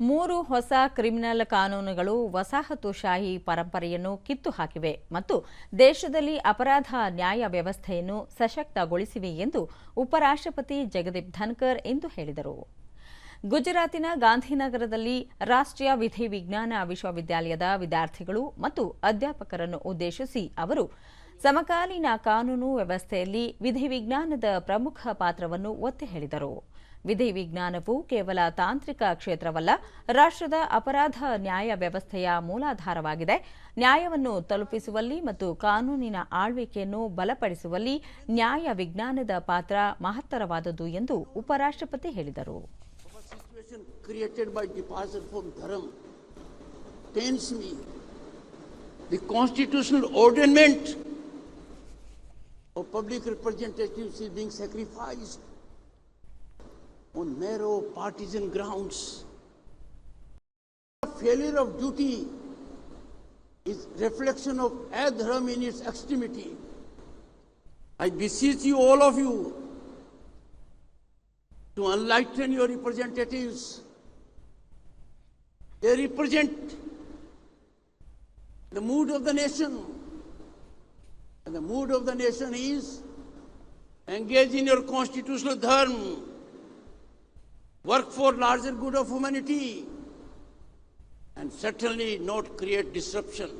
ಮೂರು ಹೊಸ ಕ್ರಿಮಿನಲ್ ಕಾನೂನುಗಳು ವಸಾಹತುಶಾಹಿ ಪರಂಪರೆಯನ್ನು ಕಿತ್ತು ಹಾಕಿವೆ ಮತ್ತು ದೇಶದಲ್ಲಿ ಅಪರಾಧ ನ್ಯಾಯ ವ್ಯವಸ್ಥೆಯನ್ನು ಸಶಕ್ತಗೊಳಿಸಿವೆ ಎಂದು ಉಪರಾಷ್ಟ್ರಪತಿ ಜಗದೀಪ್ ಧನ್ಕರ್ ಇಂದು ಹೇಳಿದರು. ಗುಜರಾತಿನ ಗಾಂಧಿನಗರದಲ್ಲಿ ರಾಷ್ಟ್ರೀಯ ವಿಧಿ ವಿಜ್ಞಾನ ವಿಶ್ವವಿದ್ಯಾಲಯದ ವಿದ್ಯಾರ್ಥಿಗಳು ಮತ್ತು ಅಧ್ಯಾಪಕರನ್ನು ಉದ್ದೇಶಿಸಿ ಅವರು ಸಮಕಾಲೀನ ಕಾನೂನು ವ್ಯವಸ್ಥೆಯಲ್ಲಿ ವಿಧಿವಿಜ್ಞಾನದ ಪ್ರಮುಖ ಪಾತ್ರವನ್ನು ಒತ್ತಿ ಹೇಳಿದರು ವಿಧಿವಿಜ್ಞಾನವು ಕೇವಲ ತಾಂತ್ರಿಕ ಕ್ಷೇತ್ರವಲ್ಲ, ರಾಷ್ಟ್ರದ ಅಪರಾಧ ನ್ಯಾಯ ವ್ಯವಸ್ಥೆಯ ಮೂಲಾಧಾರವಾಗಿದೆ ನ್ಯಾಯವನ್ನು ತಲುಪಿಸುವಲ್ಲಿ ಮತ್ತು ಕಾನೂನಿನ ಆಳ್ವಿಕೆಯನ್ನು ಬಲಪಡಿಸುವಲ್ಲಿ ನ್ಯಾಯ ವಿಜ್ಞಾನದ ಪಾತ್ರ ಮಹತ್ತರವಾದದ್ದು ಎಂದು ಉಪರಾಷ್ಟ್ರಪತಿ ಹೇಳಿದರು. The constitutional of public representatives is being sacrificed on narrow partisan grounds. The failure of duty is reflection of adharam in its extremity. I beseech you, all of you, to enlighten your representatives. They represent the mood of the nation. The mood of the nation is engage in your constitutional dharma, work for larger good of humanity, and certainly not create disruption.